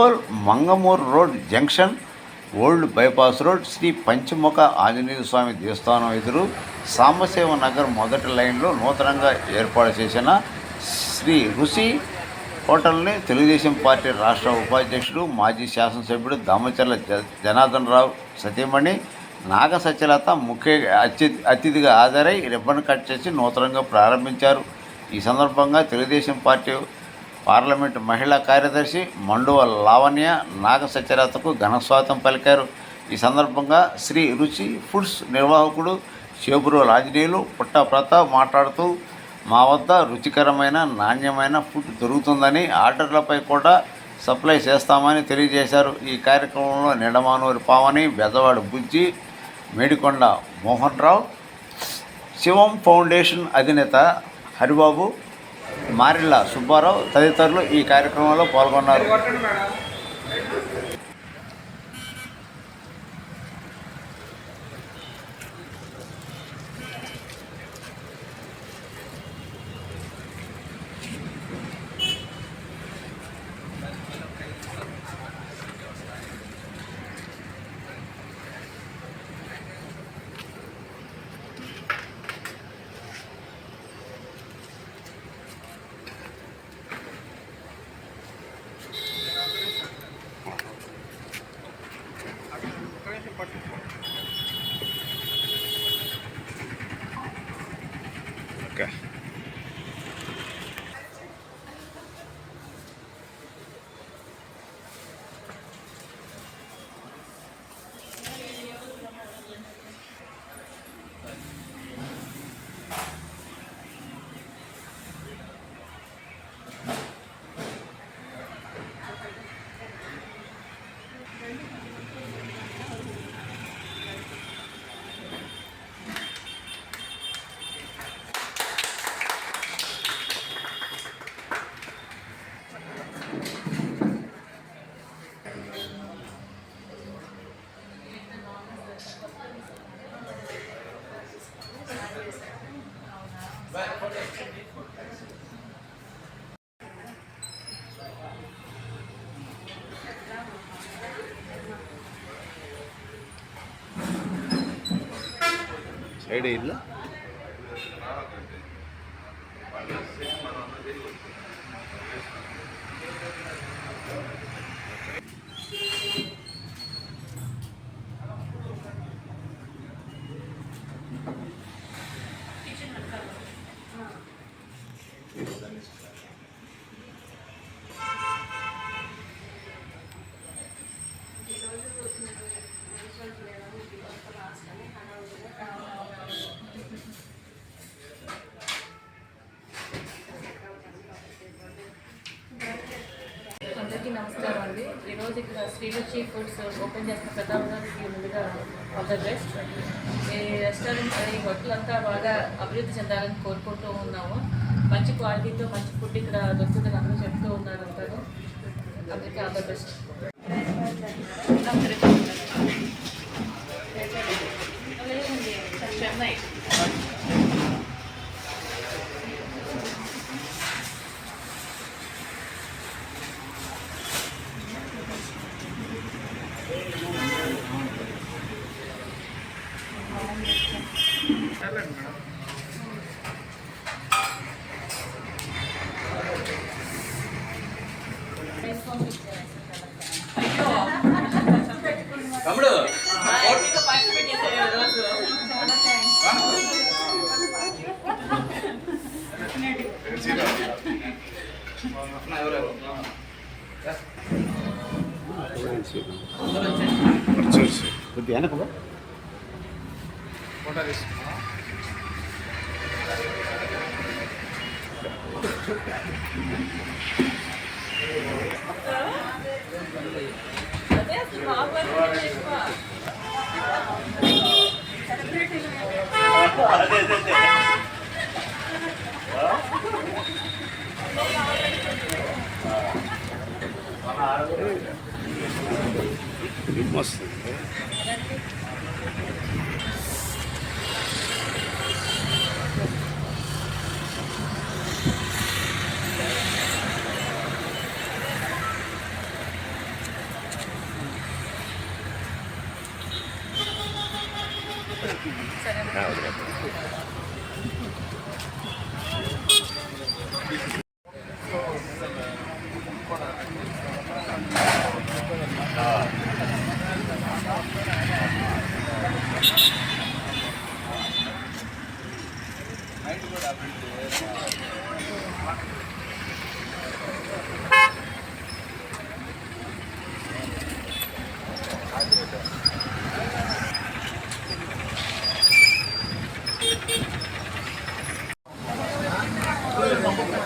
Ongole Mangamuru road junction old bypass road Shri Panchamukha Anjaneya Swamy దేవస్థానం ఎదురు సాంబశివ నగర్ మొదటి లైన్లో నూతనంగా ఏర్పాటు చేసిన శ్రీ ఋషి హోటల్ని తెలుగుదేశం పార్టీ రాష్ట్ర ఉపాధ్యక్షుడు మాజీ శాసనసభ్యుడు దామచర్ల జ జనార్దన్ రావు సతీమణి నాగ సత్యలత ముఖ్య అతిథి అతిథిగా హాజరై రిబ్బన్ కట్ చేసి నూతనంగా ప్రారంభించారు. ఈ సందర్భంగా తెలుగుదేశం పార్టీ పార్లమెంట్ మహిళా కార్యదర్శి మండువ లావణ్య నాగ సత్యరాతకు ఘనస్వాతం పలికారు. ఈ సందర్భంగా శ్రీ రుచి ఫుడ్స్ నిర్వాహకుడు చేబురోలు ఆంజనేయులు పుట్ట ప్రతాప్ మాట్లాడుతూ మా వద్ద రుచికరమైన నాణ్యమైన ఫుడ్ దొరుకుతుందని ఆర్డర్లపై కూడా సప్లై చేస్తామని తెలియజేశారు. ఈ కార్యక్రమంలో నిడమానూరి పావని బెదవాడు బుజ్జి మేడికొండ మోహన్ రావు శివం ఫౌండేషన్ అధినేత హరిబాబు మారిళ్ళ సుబ్బారావు తదితరులు ఈ కార్యక్రమంలో పాల్గొన్నారు ഐഡിയ ഇല്ല. అందరికీ నమస్కారం అండి ఈరోజు ఇక్కడ శ్రీరుచి ఫుడ్స్ ఓపెన్ చేసిన ప్రతాప్ ముందుగా ఆల్ ద బెస్ట్. ఈ రెస్టారెంట్ ఈ హోటల్ అంతా బాగా అభివృద్ధి చెందాలని కోరుకుంటూ ఉన్నాము. మంచి క్వాలిటీతో మంచి ఫుడ్ ఇక్కడ దొరుకుతుందని అందరూ చెప్తూ ఉన్నారు అందరూ అందరికీ ఆల్ ద బెస్ట్. చూసి కొద్దిగా వెనక ఫోటో తీసుకున్నా అదే. అసలు బాగా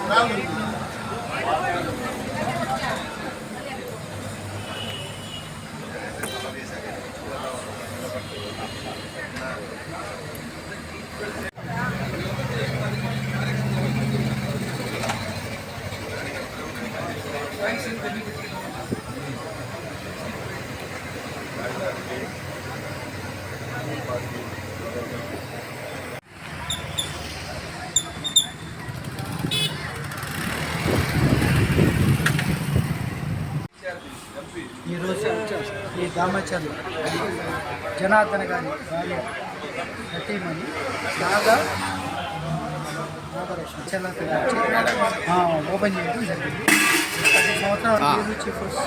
ఈరోజు ఈ దామచర్ల జనార్దన్ గారి భార్య గారి ఆ, ఓపెన్ చేయడం జరిగింది. ప్రతి సంవత్సరం ఫుడ్స్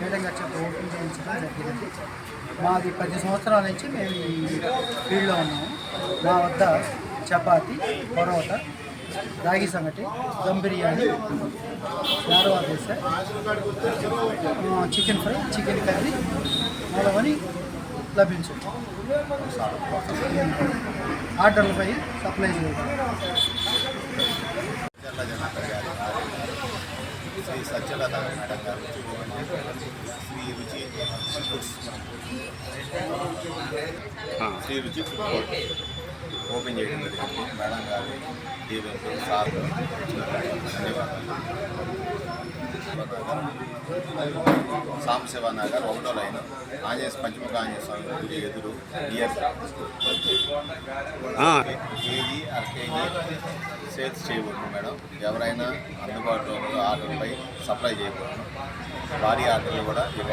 మేడం గారి చేత ఓపెన్ చేయించడం జరిగింది. మాది పది సంవత్సరాల నుంచి మేము ఈ ఫీల్డ్లో ఉన్నాము. మా వద్ద చపాతి పరోటా రాగి సంగటి దమ్ బిర్యానీ ఆ, చికెన్ ఫ్రై చికెన్ కర్రీ మొదలవని లభించు. ఆర్డర్లపై సప్లై శ్రీ సత్యలత మేడం గారు శ్రీ రుచి ఫుడ్స్ శ్రీ రుచి ఫుడ్ కోర్ట్ ఓపెన్ చేయడం జరిగింది. మేడం గారి దీవెనతో సార్ సాంబశివ నగర్ ఒకటో లైన్. ఆంజనేయ పంచముఖ ఆంజనేయ స్వామి గుడి ఎదురు నియర్ కేజీ అర కేజీ సేల్స్ చేయకూడదు మేడం. ఎవరైనా అందుబాటులో ఉన్న ఆర్డర్పై సప్లై చేయకూడదు భారీ ఆర్డర్లు కూడా ఇవ్వ